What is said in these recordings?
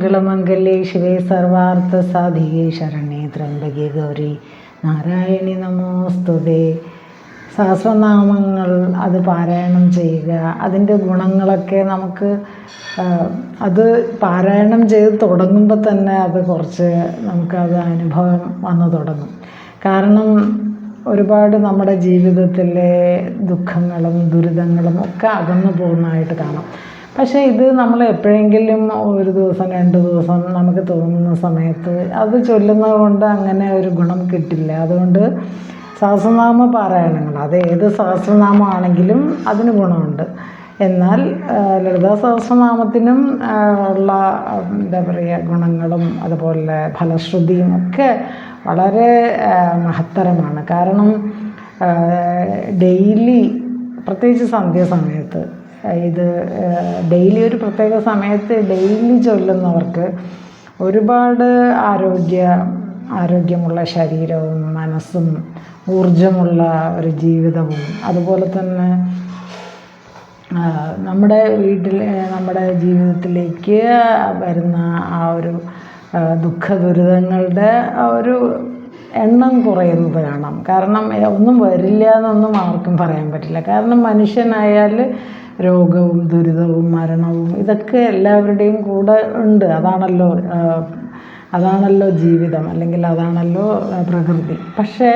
മംഗളമംഗല്യേ ശിവേ സർവാർത്ഥ സാധികേ ശരണേ ത്രംബകേ ഗൗരി നാരായണി നമോസ്തുതേ. സഹസ്രനാമങ്ങൾ അത് പാരായണം ചെയ്യുക അതിന്റെ ഗുണങ്ങളൊക്കെ നമുക്ക് അത് പാരായണം ചെയ്ത് തുടങ്ങുമ്പോൾ തന്നെ അത് കുറച്ച് നമുക്കത് അനുഭവം വന്നു തുടങ്ങും. കാരണം ഒരുപാട് നമ്മുടെ ജീവിതത്തിലെ ദുഃഖങ്ങളും ദുരിതങ്ങളും ഒക്കെ അകന്നു പോകുന്നതായിട്ട് കാണാം. പക്ഷേ ഇത് നമ്മൾ എപ്പോഴെങ്കിലും ഒരു ദിവസം രണ്ട് ദിവസം നമുക്ക് തോന്നുന്ന സമയത്ത് അത് ചൊല്ലുന്നത് കൊണ്ട് അങ്ങനെ ഒരു ഗുണം കിട്ടില്ല. അതുകൊണ്ട് സഹസ്രനാമ പാരായണങ്ങൾ അത് ഏത് സഹസ്രനാമമാണെങ്കിലും അതിന് ഗുണമുണ്ട്. എന്നാൽ ലളിതാ സഹസ്രനാമത്തിനും ഉള്ള എന്താ പറയുക ഗുണങ്ങളും അതുപോലെ ഫലശ്രുതിയും ഒക്കെ വളരെ മഹത്തരമാണ്. കാരണം ഡെയിലി പ്രത്യേകിച്ച് സന്ധ്യാസമയത്ത് ഇത് ഡെയിലി ഒരു പ്രത്യേക സമയത്ത് ഡെയിലി ചൊല്ലുന്നവർക്ക് ഒരുപാട് ആരോഗ്യ ആരോഗ്യമുള്ള ശരീരവും മനസ്സും ഊർജമുള്ള ഒരു ജീവിതവും. അതുപോലെ തന്നെ നമ്മുടെ വീട്ടിൽ നമ്മുടെ ജീവിതത്തിലേക്ക് വരുന്ന ആ ഒരു ദുഃഖ ദുരിതങ്ങളുടെ ഒരു എണ്ണം കുറയുന്നത് കാണാം. കാരണം ഒന്നും വരില്ല എന്നൊന്നും ആർക്കും പറയാൻ പറ്റില്ല. കാരണം മനുഷ്യനായാൽ രോഗവും ദുരിതവും മരണവും ഇതൊക്കെ എല്ലാവരുടെയും കൂടെ ഉണ്ട്. അതാണല്ലോ അതാണല്ലോ ജീവിതം അല്ലെങ്കിൽ അതാണല്ലോ പ്രകൃതി. പക്ഷേ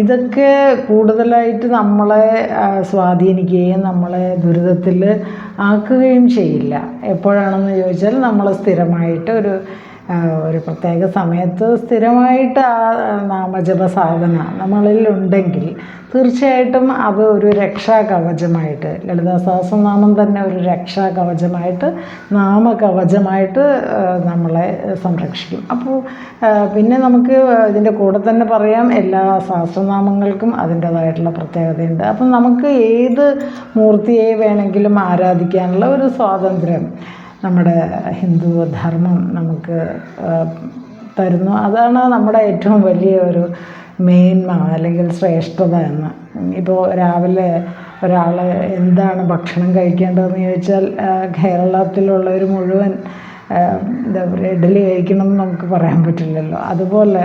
ഇതൊക്കെ കൂടുതലായിട്ട് നമ്മളെ സ്വാധീനിക്കുകയും നമ്മളെ ദുരിതത്തിൽ ആക്കുകയും ചെയ്യില്ല. എപ്പോഴാണെന്ന് ചോദിച്ചാൽ നമ്മൾ സ്ഥിരമായിട്ട് ഒരു ഒരു പ്രത്യേക സമയത്ത് സ്ഥിരമായിട്ട് ആ നാമജപ സാധന നമ്മളിൽ ഉണ്ടെങ്കിൽ തീർച്ചയായിട്ടും അത് ഒരു രക്ഷാകവചമായിട്ട് ലളിതാസഹസ്രനാമം ലളിതാ സഹസ്രനാമം തന്നെ ഒരു രക്ഷാകവചമായിട്ട് നാമകവചമായിട്ട് നമ്മളെ സംരക്ഷിക്കും. അപ്പോൾ പിന്നെ നമുക്ക് ഇതിന്റെ കൂടെ തന്നെ പറയാം എല്ലാ സഹസ്രനാമങ്ങൾക്കും അതിന്റേതായിട്ടുള്ള പ്രത്യേകതയുണ്ട്. അപ്പം നമുക്ക് ഏത് മൂർത്തിയെ വേണമെങ്കിലും ആരാധിക്കാനുള്ള ഒരു സ്വാതന്ത്ര്യം നമ്മുടെ ഹിന്ദു ധർമ്മം നമുക്ക് തരുന്നു. അതാണ് നമ്മുടെ ഏറ്റവും വലിയ ഒരു മേന്മ അല്ലെങ്കിൽ ശ്രേഷ്ഠത എന്ന്. ഇപ്പോൾ രാവിലെ ഒരാൾ എന്താണ് ഭക്ഷണം കഴിക്കേണ്ടതെന്ന് ചോദിച്ചാൽ കേരളത്തിലുള്ളവർ മുഴുവൻ എന്താ പറയുക ഇഡ്ഡലി കഴിക്കണം എന്ന് നമുക്ക് പറയാൻ പറ്റില്ലല്ലോ. അതുപോലെ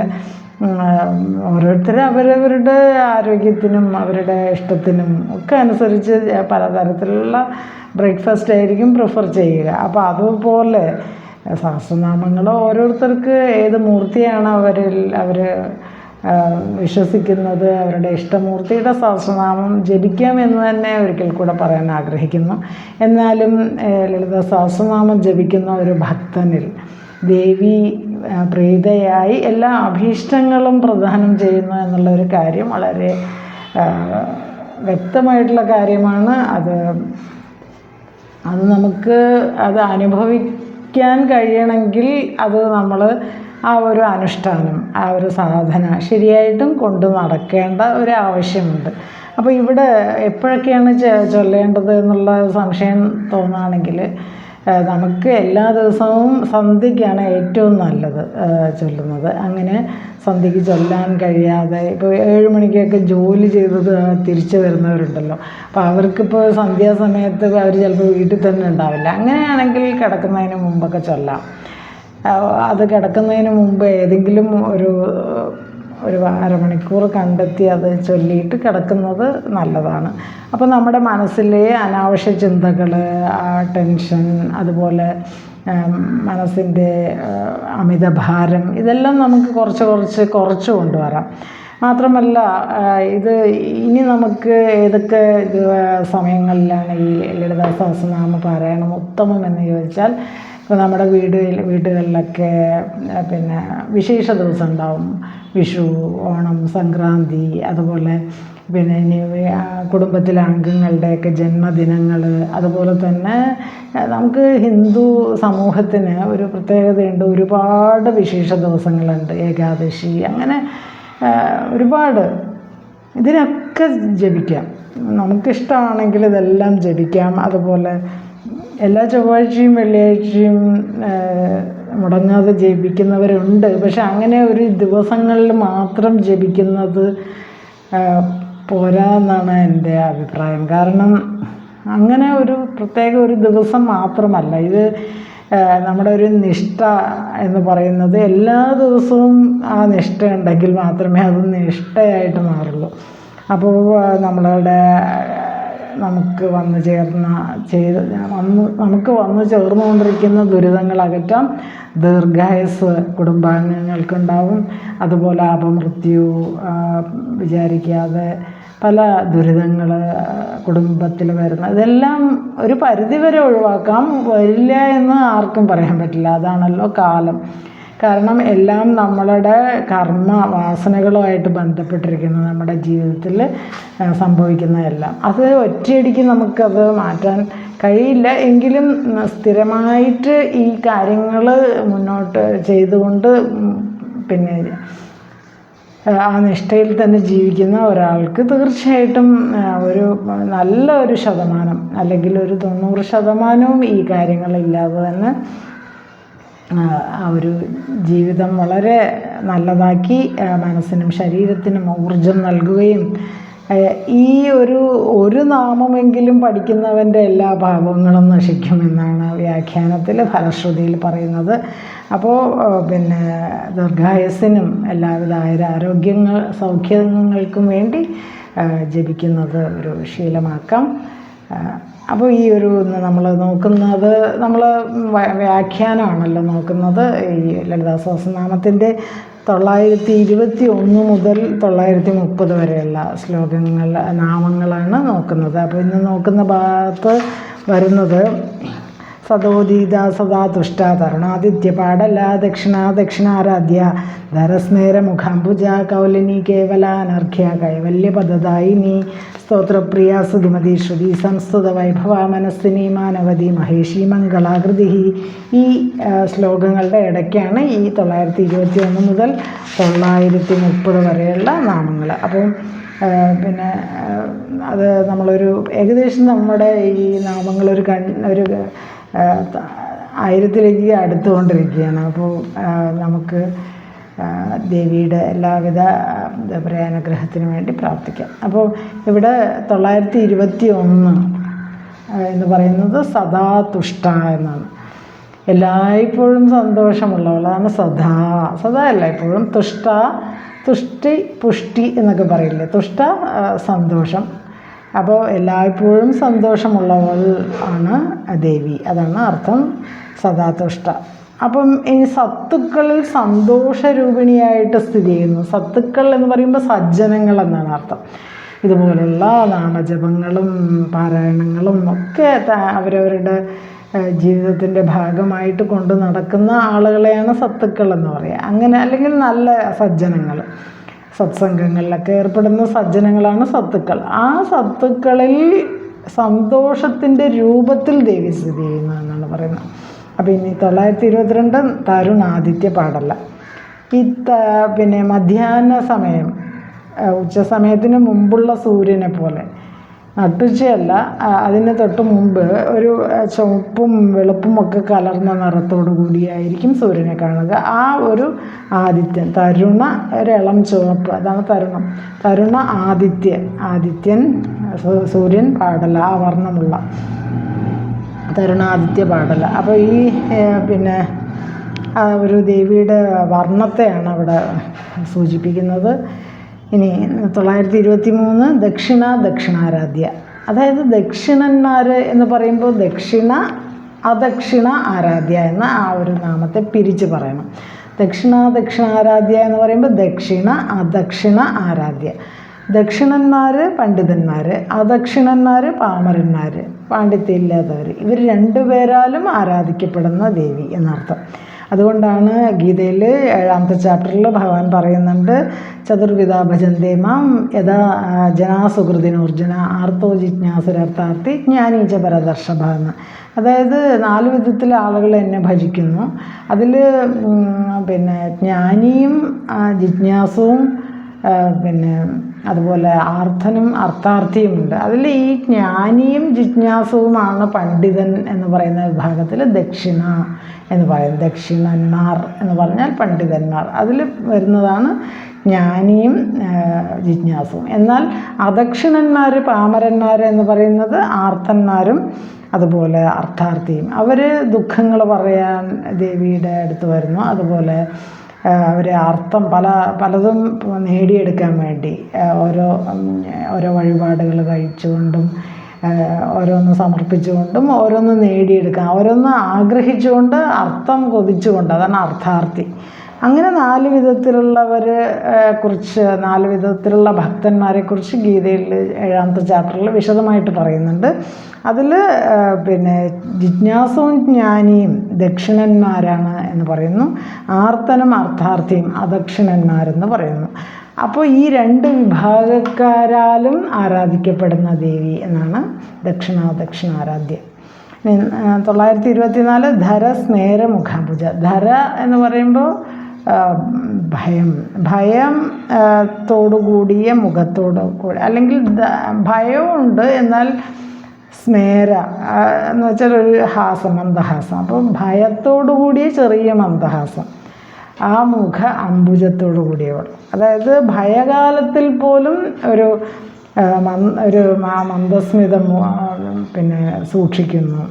ഓരോരുത്തർ അവരവരുടെ ആരോഗ്യത്തിനും അവരുടെ ഇഷ്ടത്തിനും ഒക്കെ അനുസരിച്ച് പലതരത്തിലുള്ള ബ്രേക്ക്ഫാസ്റ്റ് ആയിരിക്കും പ്രിഫർ ചെയ്യുക. അപ്പോൾ അതുപോലെ സഹസ്രനാമങ്ങൾ ഓരോരുത്തർക്ക് ഏത് മൂർത്തിയാണ് അവരിൽ അവർ വിശ്വസിക്കുന്നത് അവരുടെ ഇഷ്ടമൂർത്തിയുടെ സഹസ്രനാമം ജപിക്കാം എന്ന് തന്നെ ഒരിക്കൽ കൂടെ പറയാൻ ആഗ്രഹിക്കുന്നു. എന്നാലും ലളിത സഹസ്രനാമം ജപിക്കുന്ന ഒരു ഭക്തനിൽ ദേവി പ്രീതയായി എല്ലാ അഭീഷ്ടങ്ങളും പ്രദാനം ചെയ്യുന്നു എന്നുള്ള ഒരു കാര്യം വളരെ വ്യക്തമായിട്ടുള്ള കാര്യമാണ്. അത് അത് നമുക്ക് അത് അനുഭവിക്കാൻ കഴിയണമെങ്കിൽ അത് നമ്മൾ ആ ഒരു അനുഷ്ഠാനം ആ ഒരു സാധന ശരിയായിട്ടും കൊണ്ടു നടക്കേണ്ട ഒരു ആവശ്യമുണ്ട്. അപ്പോൾ ഇവിടെ എപ്പോഴൊക്കെയാണ് ചൊല്ലേണ്ടത് എന്നുള്ള സംശയം തോന്നുകയാണെങ്കിൽ നമുക്ക് എല്ലാ ദിവസവും സന്ധ്യയ്ക്കാണ് ഏറ്റവും നല്ലത് ചൊല്ലുന്നത്. അങ്ങനെ സന്ധ്യയ്ക്ക് ചൊല്ലാൻ കഴിയാതെ ഇപ്പോൾ ഏഴ് മണിക്കൊക്കെ ജോലി ചെയ്തത് തിരിച്ചു വരുന്നവരുണ്ടല്ലോ. അപ്പോൾ അവർക്കിപ്പോൾ സന്ധ്യാസമയത്ത് അവർ ചിലപ്പോൾ വീട്ടിൽ തന്നെ ഉണ്ടാവില്ല. അങ്ങനെയാണെങ്കിൽ കിടക്കുന്നതിന് മുമ്പൊക്കെ ചൊല്ലാം. അത് കിടക്കുന്നതിന് മുമ്പ് ഏതെങ്കിലും ഒരു ഒരു അരമണിക്കൂർ കണ്ടെത്തി അത് ചൊല്ലിയിട്ട് കിടക്കുന്നത് നല്ലതാണ്. അപ്പോൾ നമ്മുടെ മനസ്സിലെ അനാവശ്യ ചിന്തകൾ ആ ടെൻഷൻ അതുപോലെ മനസ്സിന്റെ അമിതഭാരം ഇതെല്ലാം നമുക്ക് കുറച്ച് കുറച്ച് കുറച്ച് കൊണ്ടുവരാം. മാത്രമല്ല ഇത് ഇനി നമുക്ക് ഏതൊക്കെ സമയങ്ങളിലാണ് ഈ ലളിതാ സഹസ്രനാമ പാരായണം ഉത്തമം എന്ന് ചോദിച്ചാൽ ഇപ്പോൾ നമ്മുടെ വീടുകളിൽ വീടുകളിലൊക്കെ പിന്നെ വിശേഷ ദിവസം ഉണ്ടാവും വിഷു ഓണം സംക്രാന്തി അതുപോലെ പിന്നെ ഇനി കുടുംബത്തിലെ അംഗങ്ങളുടെയൊക്കെ ജന്മദിനങ്ങൾ അതുപോലെ തന്നെ നമുക്ക് ഹിന്ദു സമൂഹത്തിന് ഒരു പ്രത്യേകതയുണ്ട്. ഒരുപാട് വിശേഷ ദിവസങ്ങളുണ്ട്. ഏകാദശി അങ്ങനെ ഒരുപാട് ഇതിനൊക്കെ ജപിക്കാം. നമുക്കിഷ്ടമാണെങ്കിൽ ഇതെല്ലാം ജപിക്കാം. അതുപോലെ എല്ലാ ചൊവ്വാഴ്ചയും വെള്ളിയാഴ്ചയും മുടങ്ങാതെ ജപിക്കുന്നവരുണ്ട് പക്ഷെ അങ്ങനെ ഒരു ദിവസങ്ങളിൽ മാത്രം ജപിക്കുന്നത് പോരാ എന്നാണ് എന്റെ അഭിപ്രായം. കാരണം അങ്ങനെ ഒരു പ്രത്യേക ഒരു ദിവസം മാത്രമല്ല. ഇത് നമ്മുടെ ഒരു നിഷ്ഠ എന്ന് പറയുന്നത് എല്ലാ ദിവസവും ആ നിഷ്ഠ ഉണ്ടെങ്കിൽ മാത്രമേ അത് നിഷ്ഠയായിട്ട് മാറുള്ളൂ. അപ്പോൾ നമ്മളുടെ നമുക്ക് വന്നു ചേർന്ന ചെയ്ത് വന്ന് നമുക്ക് വന്നു ചേർന്നുകൊണ്ടിരിക്കുന്ന ദുരിതങ്ങൾ അകറ്റാം. ദീർഘായുസ് കുടുംബാംഗങ്ങൾക്കുണ്ടാവും. അതുപോലെ അപമൃത്യു വിചാരിക്കാതെ പല ദുരിതങ്ങൾ കുടുംബത്തിൽ വരുന്ന ഇതെല്ലാം ഒരു പരിധിവരെ ഒഴിവാക്കാം. വരില്ല എന്ന് ആർക്കും പറയാൻ പറ്റില്ല. അതാണല്ലോ കാലം. കാരണം എല്ലാം നമ്മളുടെ കർമ്മ വാസനകളുമായിട്ട് ബന്ധപ്പെട്ടിരിക്കുന്നു നമ്മുടെ ജീവിതത്തിൽ സംഭവിക്കുന്നതെല്ലാം. അത് ഒറ്റയടിക്ക് നമുക്കത് മാറ്റാൻ കഴിയില്ല. എങ്കിലും സ്ഥിരമായിട്ട് ഈ കാര്യങ്ങൾ മുന്നോട്ട് ചെയ്തുകൊണ്ട് പിന്നെ ആ നിഷ്ഠയിൽ തന്നെ ജീവിക്കുന്ന ഒരാൾക്ക് തീർച്ചയായിട്ടും ഒരു നല്ല ഒരു ശതമാനം അല്ലെങ്കിൽ ഒരു തൊണ്ണൂറ് ശതമാനവും ഈ കാര്യങ്ങളില്ലാതെ തന്നെ ആ ഒരു ജീവിതം വളരെ നല്ലതാക്കി മനസ്സിനും ശരീരത്തിനും ഊർജം നൽകുകയും ഈ ഒരു ഒരു നാമമെങ്കിലും പഠിക്കുന്നവന്റെ എല്ലാ പാപങ്ങളും നശിക്കുമെന്നാണ് വ്യാഖ്യാനത്തിൽ ഫലശ്രുതിയിൽ പറയുന്നത്. അപ്പോൾ പിന്നെ ദീർഘായസിനും എല്ലാവിധ ആരോഗ്യങ്ങൾ സൗഖ്യങ്ങൾക്കും വേണ്ടി ജപിക്കുന്നത് ഒരു ശീലമാക്കാം. അപ്പോൾ ഈ ഒരു നമ്മൾ നോക്കുന്നത് നമ്മൾ വ്യാഖ്യാനമാണല്ലോ നോക്കുന്നത്. ഈ ലളിതാ സഹസ്രനാമത്തിന്റെ തൊള്ളായിരത്തി ഇരുപത്തി ഒന്ന് മുതൽ തൊള്ളായിരത്തി മുപ്പത് വരെയുള്ള ശ്ലോകങ്ങൾ നാമങ്ങളാണ് നോക്കുന്നത്. അപ്പോൾ ഇന്ന് നോക്കുന്ന ഭാഗത്ത് വരുന്നത് സദോദീത സദാ തുഷ്ട തരുണാദിത്യ പാടല ദക്ഷിണ ദക്ഷിണാരാധ്യ ധരസ്നേര മുഖാംബുജ കൗലിനി കേവലാനർഘ്യ കൈവല്യപദദായിനി സ്തോത്രപ്രിയ ശ്രുതി സംസ്തുത വൈഭവ മനസ്സിനി മാനവതി മഹേഷി മംഗളാകൃതി ഈ ശ്ലോകങ്ങളുടെ ഇടയ്ക്കാണ് ഈ തൊള്ളായിരത്തി ഇരുപത്തി ഒന്ന് മുതൽ തൊള്ളായിരത്തി മുപ്പത് വരെയുള്ള നാമങ്ങൾ. അപ്പം പിന്നെ അത് നമ്മളൊരു ഏകദേശം നമ്മുടെ ഈ നാമങ്ങളൊരു കൺ ഒരു ആയിരത്തിലേക്ക് അടുത്തുകൊണ്ടിരിക്കുകയാണ്. അപ്പോൾ നമുക്ക് ദേവിയുടെ എല്ലാവിധ എന്താ പറയുക അനുഗ്രഹത്തിന് വേണ്ടി പ്രാർത്ഥിക്കാം. അപ്പോൾ ഇവിടെ തൊള്ളായിരത്തി ഇരുപത്തി ഒന്ന് എന്ന് പറയുന്നത് സദാ തുഷ്ട എന്നാണ്. എല്ലായ്പ്പോഴും സന്തോഷമുള്ളവളാണ് സദാ. സദാ എല്ലായ്പ്പോഴും തുഷ്ട തുഷ്ടി പുഷ്ടി എന്നൊക്കെ പറയില്ലേ? തുഷ്ട സന്തോഷം. അപ്പോൾ എല്ലായ്പ്പോഴും സന്തോഷമുള്ളവൾ ആണ് ദേവി. അതാണ് അർത്ഥം സദാതുഷ്ട അപ്പം ഈ സത്തുക്കളിൽ സന്തോഷരൂപിണിയായിട്ട് സ്ഥിതി ചെയ്യുന്നു. സത്തുക്കൾ എന്ന് പറയുമ്പോൾ സജ്ജനങ്ങൾ എന്നാണ് അർത്ഥം. ഇതുപോലുള്ള നാമജപങ്ങളും പാരായണങ്ങളും ഒക്കെ അവരവരുടെ ജീവിതത്തിന്റെ ഭാഗമായിട്ട് കൊണ്ട് നടക്കുന്ന ആളുകളെയാണ് സത്തുക്കൾ എന്ന് പറയുക അങ്ങനെ അല്ലെങ്കിൽ നല്ല സജ്ജനങ്ങൾ. സത്സംഗങ്ങളിലൊക്കെ ഏർപ്പെടുന്ന സജ്ജനങ്ങളാണ് സത്തുക്കൾ. ആ സത്തുക്കളിൽ സന്തോഷത്തിന്റെ രൂപത്തിൽ ദേവി സ്ഥിതി ചെയ്യുന്നു എന്നാണ് പറയുന്നത്. അപ്പോൾ ഇനി തൊള്ളായിരത്തി ഇരുപത്തിരണ്ട് തരുണാദിത്യ പാടല്ല. ഈ പിന്നെ മധ്യാഹ്ന സമയം ഉച്ച സമയത്തിന് മുമ്പുള്ള സൂര്യനെ പോലെ. നട്ടുച്ചയല്ല അതിന് തൊട്ട് മുമ്പ് ഒരു ചുവപ്പും വെളുപ്പും ഒക്കെ കലർന്ന നിറത്തോടു കൂടിയായിരിക്കും സൂര്യനെ കാണുക. ആ ഒരു ആദിത്യൻ തരുണ ഒരിളം ചുവപ്പ് അതാണ് തരുണം. തരുണ ആദിത്യൻ ആദിത്യൻ സൂര്യൻ പാടല ആ വർണമുള്ള. തരുണാദിത്യ പാടല. അപ്പോൾ ഈ പിന്നെ ഒരു ദേവിയുടെ വർണത്തെയാണ് അവിടെ സൂചിപ്പിക്കുന്നത്. ഇനി തൊള്ളായിരത്തി ഇരുപത്തി മൂന്ന് ദക്ഷിണ ദക്ഷിണാരാധ്യ. അതായത് ദക്ഷിണന്മാർ എന്ന് പറയുമ്പോൾ ദക്ഷിണ അദക്ഷിണ ആരാധ്യ എന്ന ആ ഒരു നാമത്തെ പിരിച്ച് പറയണം. ദക്ഷിണ ദക്ഷിണാരാധ്യ എന്ന് പറയുമ്പോൾ ദക്ഷിണ അദക്ഷിണ ആരാധ്യ. ദക്ഷിണന്മാർ പണ്ഡിതന്മാർ അദക്ഷിണന്മാർ പാമരന്മാർ പാണ്ഡിത്യമില്ലാത്തവർ ഇവർ രണ്ടുപേരാലും ആരാധിക്കപ്പെടുന്ന ദേവി എന്നർത്ഥം. അതുകൊണ്ടാണ് ഗീതയിൽ ഏഴാമത്തെ ചാപ്റ്ററിൽ ഭഗവാൻ പറയുന്നുണ്ട് ചതുർവിധ ഭജന്തേമാം യഥാ ജനാസുഹൃതിനോർജുന ആർത്തോ ജിജ്ഞാസുരർത്ഥാർത്ഥി ജ്ഞാനീച പരദർശഭ എന്ന്. അതായത് നാല് വിധത്തിൽ ആളുകൾ എന്നെ ഭജിക്കുന്നു. അതിൽ പിന്നെ ജ്ഞാനിയും ജിജ്ഞാസുവും പിന്നെ അതുപോലെ ആർത്ഥനും അർത്ഥാർത്ഥിയുമുണ്ട് അതിൽ ഈ ജ്ഞാനിയും ജിജ്ഞാസുവുമാണ് പണ്ഡിതൻ എന്ന് പറയുന്ന വിഭാഗത്തിൽ ദക്ഷിണ എന്ന് പറയുന്നത്. ദക്ഷിണന്മാർ എന്ന് പറഞ്ഞാൽ പണ്ഡിതന്മാർ. അതിൽ വരുന്നതാണ് ജ്ഞാനിയും ജിജ്ഞാസുവും. എന്നാൽ അദക്ഷിണന്മാർ പാമരന്മാർ എന്ന് പറയുന്നത് ആർത്തന്മാരും അതുപോലെ അർത്ഥാർത്ഥിയും. അവർ ദുഃഖങ്ങൾ പറയാൻ ദേവിയുടെ അടുത്ത് വരുന്നു. അതുപോലെ അവർ അർത്ഥം പല പലതും നേടിയെടുക്കാൻ വേണ്ടി ഓരോ ഓരോ വഴിപാടുകൾ കഴിച്ചുകൊണ്ടും ഓരോന്ന് സമർപ്പിച്ചുകൊണ്ടും ഓരോന്ന് നേടിയെടുക്കാൻ ഓരോന്ന് ആഗ്രഹിച്ചുകൊണ്ട് അർത്ഥം കൊതിച്ചുകൊണ്ട് അതാണ് അർത്ഥാർത്ഥി. അങ്ങനെ നാല് വിധത്തിലുള്ളവരെ കുറിച്ച് നാല് വിധത്തിലുള്ള ഭക്തന്മാരെ കുറിച്ച് ഗീതയിൽ ഏഴാമത്തെ ചാപ്റ്ററിൽ വിശദമായിട്ട് പറയുന്നുണ്ട്. അതിൽ പിന്നെ ജിജ്ഞാസവും ജ്ഞാനിയും ദക്ഷിണന്മാരാണ് എന്ന് പറയുന്നു. ആർത്തനും അർത്ഥാർത്ഥിയും അദക്ഷിണന്മാരെന്ന് പറയുന്നു. അപ്പോൾ ഈ രണ്ട് വിഭാഗക്കാരാലും ആരാധിക്കപ്പെടുന്ന ദേവി എന്നാണ് ദക്ഷിണാദക്ഷിണ ആരാധ്യ തൊള്ളായിരത്തി ഇരുപത്തിനാല് ധര സ്മേര മുഖാംബുജ. ധര എന്ന് പറയുമ്പോൾ ഭയം ഭയം ആ, തോടുകൂടിയ മുഖത്തോട് കൂടി. അല്ലെങ്കിൽ ഭയമുണ്ട് എന്നാൽ സ്മേര എന്ന് വെച്ചാൽ ഒരു ഹാസം മന്ദഹാസം അപ്പം ഭയത്തോടു കൂടിയ ചെറിയ മന്ദഹാസം ആ മുഖ അംബുജത്തോടു കൂടിയവൾ. അതായത് ഭയകാലത്തിൽ പോലും ഒരു ഒരു മന്ദസ്മിതം പിന്നെ സൂക്ഷിക്കുന്നു.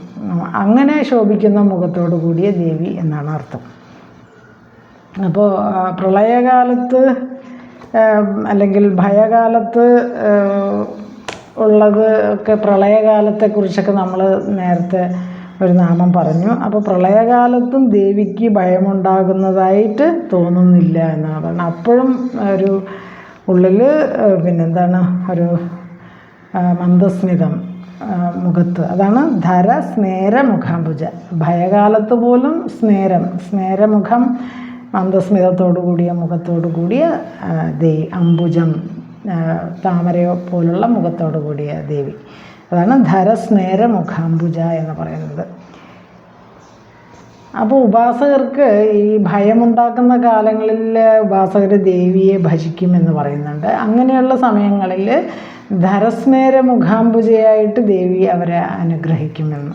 അങ്ങനെ ശോഭിക്കുന്ന മുഖത്തോടു കൂടിയ ദേവി എന്നാണ് അർത്ഥം. അപ്പോൾ പ്രളയകാലത്ത് അല്ലെങ്കിൽ ഭയകാലത്ത് ഉള്ളത് ഒക്കെ പ്രളയകാലത്തെക്കുറിച്ചൊക്കെ നമ്മൾ നേരത്തെ ഒരു നാമം പറഞ്ഞു. അപ്പോൾ പ്രളയകാലത്തും ദേവിക്ക് ഭയമുണ്ടാകുന്നതായിട്ട് തോന്നുന്നില്ല എന്നാണ് പറഞ്ഞത്. അപ്പോഴും ഒരു ഉള്ളിൽ പിന്നെന്താണ് ഒരു മന്ദസ്മിതം മുഖത്ത്. അതാണ് ധര സ്നേര മുഖാംബുജ ഭയകാലത്ത് പോലും സ്നേരം സ്നേരമുഖം മന്ദസ്മിതത്തോടു കൂടിയ മുഖത്തോടു കൂടിയ ദേവി അംബുജം താമരയോ പോലുള്ള മുഖത്തോടു കൂടിയ ദേവി. അതാണ് ധരസ്നേര മുഖാംബുജ എന്ന് പറയുന്നത്. അപ്പോൾ ഉപാസകർക്ക് ഈ ഭയമുണ്ടാക്കുന്ന കാലങ്ങളിൽ ഉപാസകർ ദേവിയെ ഭജിക്കുമെന്ന് പറയുന്നുണ്ട്. അങ്ങനെയുള്ള സമയങ്ങളിൽ ധരസ്നേര മുഖാംബുജയായിട്ട് ദേവി അവരെ അനുഗ്രഹിക്കുമെന്ന്.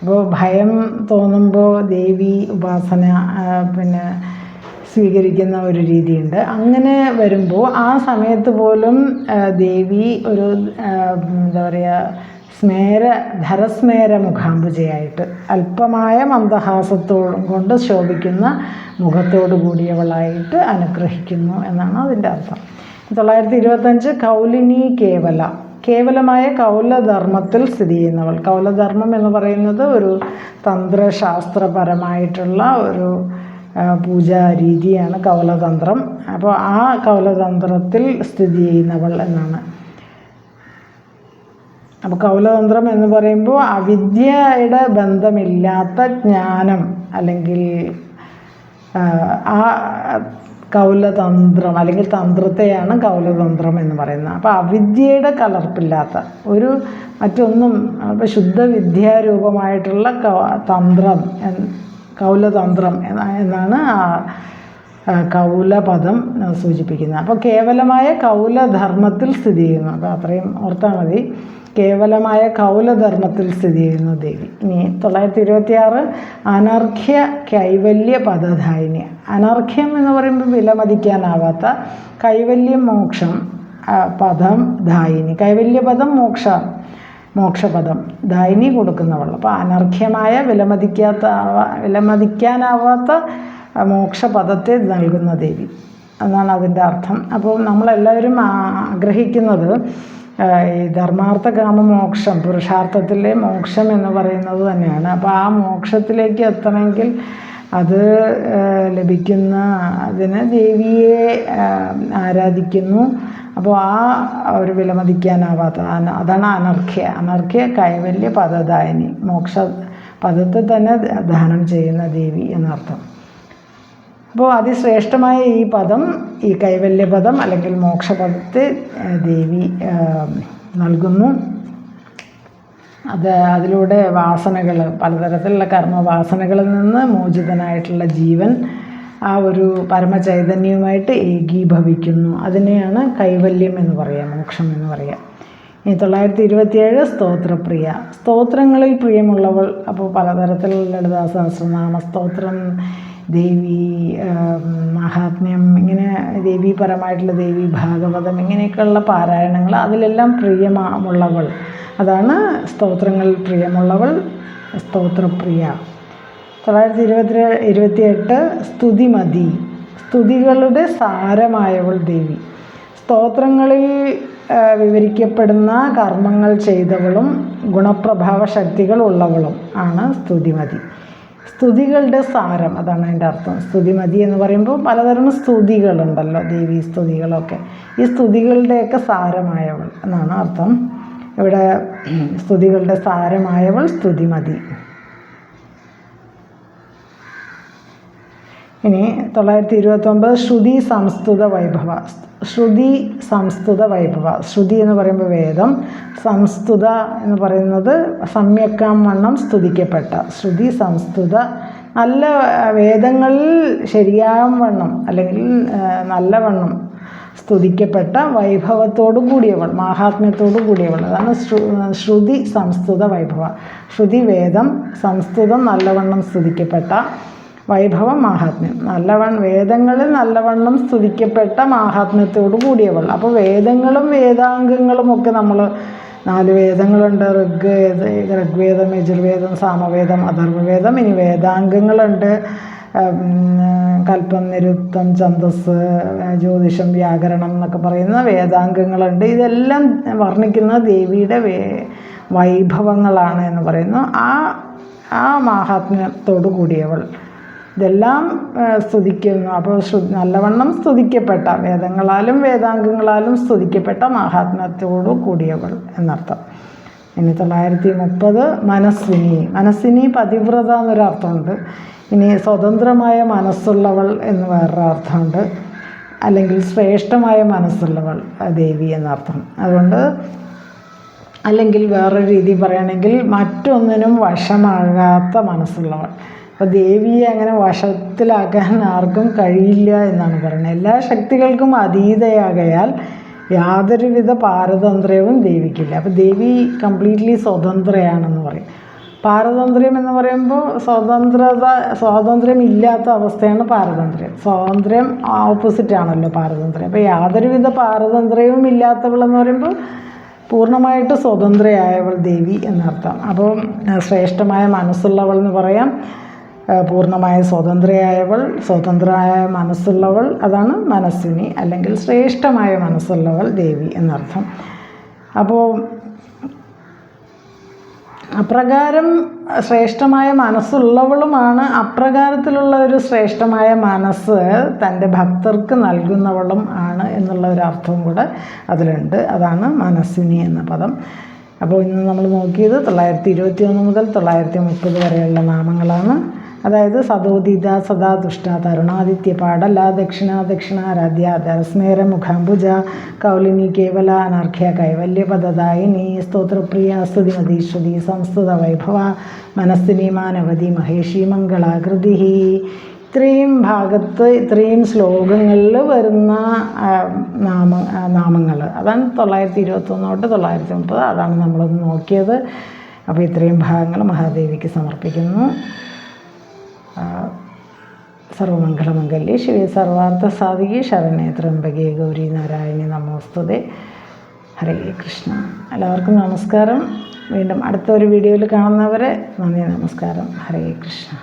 അപ്പോൾ ഭയം തോന്നുമ്പോൾ ദേവി ഉപാസന പിന്നെ സ്വീകരിക്കുന്ന ഒരു രീതിയുണ്ട്. അങ്ങനെ വരുമ്പോൾ ആ സമയത്ത് പോലും ദേവി ഒരു എന്താ പറയുക സ്മേര ധരസ്മേര മുഖാംബുജയായിട്ട് അല്പമായ മന്ദഹാസത്തോടും കൊണ്ട് ശോഭിക്കുന്ന മുഖത്തോടു കൂടിയവളായിട്ട് അനുഗ്രഹിക്കുന്നു എന്നാണ് അതിന്റെ അർത്ഥം. തൊള്ളായിരത്തി ഇരുപത്തഞ്ച് കൗലിനി കേവല. കേവലമായ കൗലധർമ്മത്തിൽ സ്ഥിതി ചെയ്യുന്നവൾ. കൗലധർമ്മം എന്ന് പറയുന്നത് ഒരു തന്ത്രശാസ്ത്രപരമായിട്ടുള്ള ഒരു പൂജാ രീതിയാണ് കവലതന്ത്രം. അപ്പോൾ ആ കവലതന്ത്രത്തിൽ സ്ഥിതി ചെയ്യുന്നവൾ എന്നാണ്. അപ്പോൾ കൗലതന്ത്രം എന്ന് പറയുമ്പോൾ അവിദ്യയുടെ ബന്ധമില്ലാത്ത ജ്ഞാനം അല്ലെങ്കിൽ ആ, കൗലതന്ത്രം അല്ലെങ്കിൽ തന്ത്രത്തെയാണ് കൗലതന്ത്രം എന്ന് പറയുന്നത്. അപ്പോൾ അവിദ്യയുടെ കലർപ്പില്ലാത്ത ഒരു മറ്റൊന്നും അപ്പോൾ ശുദ്ധ വിദ്യാരൂപമായിട്ടുള്ള കൗ- തന്ത്രം കൗലതന്ത്രം എന്ന- എന്നാണ് ആ കൗല കൗലപദം സൂചിപ്പിക്കുന്നത്. അപ്പോൾ കേവലമായ കൗലധർമ്മത്തിൽ സ്ഥിതി ചെയ്യുന്നു അപ്പോൾ അത്രയും ഓർത്താൽ മതി. കേവലമായ കൗലധർമ്മത്തിൽ സ്ഥിതി ചെയ്യുന്നു ദേവി. ഇനി തൊള്ളായിരത്തി ഇരുപത്തി ആറ് അനർഘ്യ കൈവല്യ പദധായിനി അനർഘ്യം എന്ന് പറയുമ്പോൾ വിലമതിക്കാനാവാത്ത കൈവല്യം മോക്ഷം പദം ധായിനി കൈവല്യപദം മോക്ഷ മോക്ഷപദം ദായിനി കൊടുക്കുന്നവൾ. അപ്പോൾ അനർഘ്യമായ വിലമതിക്കാത്ത വിലമതിക്കാനാവാത്ത മോക്ഷപദത്തെ നൽകുന്ന ദേവി. എന്നാണ് അതിന്റെ അർത്ഥം. അപ്പോൾ നമ്മളെല്ലാവരും ആഗ്രഹിക്കുന്നത് ഈ ധർമാർത്ഥ കാമ മോക്ഷം പുരുഷാർത്ഥത്തിലെ മോക്ഷം എന്ന് പറയുന്നത് തന്നെയാണ്. അപ്പോൾ ആ മോക്ഷത്തിലേക്ക് എത്തണമെങ്കിൽ അത് ലഭിക്കുന്ന അതിന് ദേവിയെ ആരാധിക്കുന്നു. അപ്പോൾ ആ ഒരു വിലമതിക്കാനാവാത്ത അതാണ് അനർഘ്യ. അനർഘ്യ കൈവല്യ പദദായിനി. മോക്ഷ പദത്തെ തന്നെ ദാനം ചെയ്യുന്ന ദേവി എന്നർത്ഥം. അപ്പോൾ അതിശ്രേഷ്ഠമായ ഈ പദം ഈ കൈവല്യ പദം അല്ലെങ്കിൽ മോക്ഷപദത്തെ ദേവി നൽകുന്നു. അത് അതിലൂടെ വാസനകൾ പലതരത്തിലുള്ള കർമ്മവാസനകളിൽ നിന്ന് മോചിതനായിട്ടുള്ള ജീവൻ ആ ഒരു പരമചൈതന്യവുമായിട്ട് ഏകീഭവിക്കുന്നു. അതിനെയാണ് കൈവല്യം എന്ന് പറയുക മോക്ഷം എന്ന് പറയുക ഇനി തൊള്ളായിരത്തി ഇരുപത്തിയേഴ് സ്തോത്രപ്രിയ. സ്തോത്രങ്ങളിൽ പ്രിയമുള്ളവൾ അപ്പോൾ പലതരത്തിലുള്ള ലളിതാ സഹസ്രനാമ സ്തോത്രം ദേവി മഹാത്മ്യം ഇങ്ങനെ ദേവീപരമായിട്ടുള്ള ദേവി ഭാഗവതം ഇങ്ങനെയൊക്കെയുള്ള പാരായണങ്ങൾ അതിലെല്ലാം പ്രിയമുള്ളവൾ അതാണ് സ്തോത്രങ്ങളിൽ പ്രിയമുള്ളവൾ സ്തോത്രപ്രിയ. തൊള്ളായിരത്തി ഇരുപത്തി ഇരുപത്തിയെട്ട് സ്തുതിമതി സ്തുതികളുടെ സാരമായവൾ ദേവി. സ്തോത്രങ്ങളിൽ വിവരിക്കപ്പെടുന്ന കർമ്മങ്ങൾ ചെയ്തവളും ഗുണപ്രഭാവ ശക്തികൾ ഉള്ളവളും ആണ് സ്തുതിമതി സ്തുതികളുടെ സാരം അതാണ് അതിന്റെ അർത്ഥം. സ്തുതിമതി എന്ന് പറയുമ്പോൾ പലതരം സ്തുതികളുണ്ടല്ലോ ദേവി സ്തുതികളൊക്കെ. ഈ സ്തുതികളുടെയൊക്കെ സാരമായവൾ എന്നാണ് അർത്ഥം. ഇവിടെ സ്തുതികളുടെ സാരമായവൾ സ്തുതിമതി ഇനി തൊള്ളായിരത്തി ഇരുപത്തൊമ്പത് ശ്രുതി സംസ്തുത വൈഭവ. ശ്രുതി സംസ്തുത വൈഭവ. ശ്രുതി എന്ന് പറയുമ്പോൾ വേദം. സംസ്തുത എന്ന് പറയുന്നത് സമ്യക്കാം വണ്ണം സ്തുതിക്കപ്പെട്ട. ശ്രുതി സംസ്തുത. നല്ല വേദങ്ങളിൽ ശരിയാം വണ്ണം അല്ലെങ്കിൽ നല്ലവണ്ണം സ്തുതിക്കപ്പെട്ട വൈഭവത്തോടു കൂടിയവൾ മാഹാത്മ്യത്തോടു കൂടിയവൾ അതാണ് ശ്രുതി സംസ്തുത വൈഭവ. ശ്രുതി വേദം സംസ്തുതം നല്ലവണ്ണം സ്തുതിക്കപ്പെട്ട വൈഭവം മാഹാത്മ്യം നല്ലവൺ വേദങ്ങളിൽ നല്ലവണ്ണം സ്തുതിക്കപ്പെട്ട മാഹാത്മ്യത്തോട് കൂടിയവൾ. അപ്പോൾ വേദങ്ങളും വേദാംഗങ്ങളും ഒക്കെ നമ്മൾ നാല് വേദങ്ങളുണ്ട്. ഋഗ്വേദ ഋഗ്വേദം യജുർവേദം സാമവേദം അഥർവവേദം ഇനി വേദാംഗങ്ങളുണ്ട്. കൽപ്പം നിരുത്തം ഛന്തസ് ജ്യോതിഷം വ്യാകരണം എന്നൊക്കെ പറയുന്ന വേദാംഗങ്ങളുണ്ട്. ഇതെല്ലാം വർണിക്കുന്ന ദേവിയുടെ വേ വൈഭവങ്ങളാണ് എന്ന് പറയുന്നു. ആ ആ മാഹാത്മ്യത്തോടു കൂടിയവൾ. ഇതെല്ലാം സ്തുതിക്കുന്നു. അപ്പോൾ നല്ലവണ്ണം സ്തുതിക്കപ്പെട്ട വേദങ്ങളാലും വേദാംഗങ്ങളാലും സ്തുതിക്കപ്പെട്ട മഹാത്മ്യത്തോടു കൂടിയവൾ എന്നർത്ഥം. ഇനി തൊള്ളായിരത്തി മുപ്പത് മനസ്സിനി. മനസ്സിനി പതിവ്രത എന്നൊരർത്ഥമുണ്ട്. ഇനി സ്വതന്ത്രമായ മനസ്സുള്ളവൾ എന്ന് വേറൊരു അർത്ഥമുണ്ട് അല്ലെങ്കിൽ ശ്രേഷ്ഠമായ മനസ്സുള്ളവൾ ദേവി എന്നർത്ഥം. അതുകൊണ്ട് അല്ലെങ്കിൽ വേറൊരു രീതി പറയുകയാണെങ്കിൽ മറ്റൊന്നിനും വശമാകാത്ത മനസ്സുള്ളവൾ. അപ്പോൾ ദേവിയെ അങ്ങനെ വശത്തിലാക്കാൻ ആർക്കും കഴിയില്ല എന്നാണ് പറയുന്നത്. എല്ലാ ശക്തികൾക്കും അതീതയാകയാൽ യാതൊരുവിധ പാരതന്ത്ര്യവും ദേവിക്കില്ല. അപ്പോൾ ദേവി കംപ്ലീറ്റ്ലി സ്വതന്ത്രയാണെന്ന് പറയും. പാരതന്ത്ര്യം എന്ന് പറയുമ്പോൾ സ്വതന്ത്രത സ്വാതന്ത്ര്യം ഇല്ലാത്ത അവസ്ഥയാണ് പാരതന്ത്ര്യം സ്വാതന്ത്ര്യം ഓപ്പോസിറ്റ് ആണല്ലോ പാരതന്ത്ര്യം അപ്പോൾ യാതൊരുവിധ പാരതന്ത്ര്യവും ഇല്ലാത്തവളെന്ന് പറയുമ്പോൾ പൂർണമായിട്ട് സ്വതന്ത്രയായവൾ ദേവി എന്നർത്ഥം. അപ്പോൾ ശ്രേഷ്ഠമായ മനസ്സുള്ളവൾ എന്ന് പറയാം. പൂർണമായ സ്വതന്ത്രയായവൾ സ്വതന്ത്രമായ മനസ്സുള്ളവൾ അതാണ് മനസ്സിനി അല്ലെങ്കിൽ ശ്രേഷ്ഠമായ മനസ്സുള്ളവൾ ദേവി എന്നർത്ഥം. അപ്പോൾ അപ്രകാരം ശ്രേഷ്ഠമായ മനസ്സുള്ളവളുമാണ് അപ്രകാരത്തിലുള്ള ഒരു ശ്രേഷ്ഠമായ മനസ്സ് തന്റെ ഭക്തർക്ക് നൽകുന്നവളും ആണ് എന്നുള്ള ഒരു അർത്ഥവും കൂടെ അതിലുണ്ട്. അതാണ് മനസ്സിനി എന്ന പദം. അപ്പോൾ ഇന്ന് നമ്മൾ നോക്കിയത് തൊള്ളായിരത്തി ഇരുപത്തി ഒന്ന് മുതൽ തൊള്ളായിരത്തി മുപ്പത് വരെയുള്ള നാമങ്ങളാണ്. അതായത് സദോദിത സദാ ദുഷ്ട തരുണാദിത്യ പാടല ദക്ഷിണ ദക്ഷിണാരാധ്യ ദരസ്മേര മുഖാംബുജ കൗലിനി കേവല അനർഘ്യ കൈവല്യപദദായിനി സ്തോത്രപ്രിയ സ്തുതിമതി ശ്രുതി സംസ്തുത വൈഭവ മനസ്സിനി മാനവതി മഹേഷി മംഗളാകൃതി ഇത്രയും ഭാഗത്ത് ഇത്രയും ശ്ലോകങ്ങളിൽ വരുന്ന നാമ നാമങ്ങൾ. അതാണ് തൊള്ളായിരത്തി ഇരുപത്തൊന്ന് തൊട്ട് തൊള്ളായിരത്തി മുപ്പത് അതാണ് നമ്മളൊന്ന് നോക്കിയത്. അപ്പോൾ ഇത്രയും ഭാഗങ്ങൾ മഹാദേവിക്ക് സമർപ്പിക്കുന്നു. സർവമംഗളമംഗല്യ. ശിവേ സർവാർത്ഥ സാധികി ശരണേ. ത്രംബകേ ഗൗരി നാരായണി നമോസ്തുതേ ഹരേ കൃഷ്ണ. എല്ലാവർക്കും നമസ്കാരം. വീണ്ടും അടുത്ത ഒരു വീഡിയോയിൽ കാണുന്നവരെ നന്ദി നമസ്കാരം. ഹരേ കൃഷ്ണ.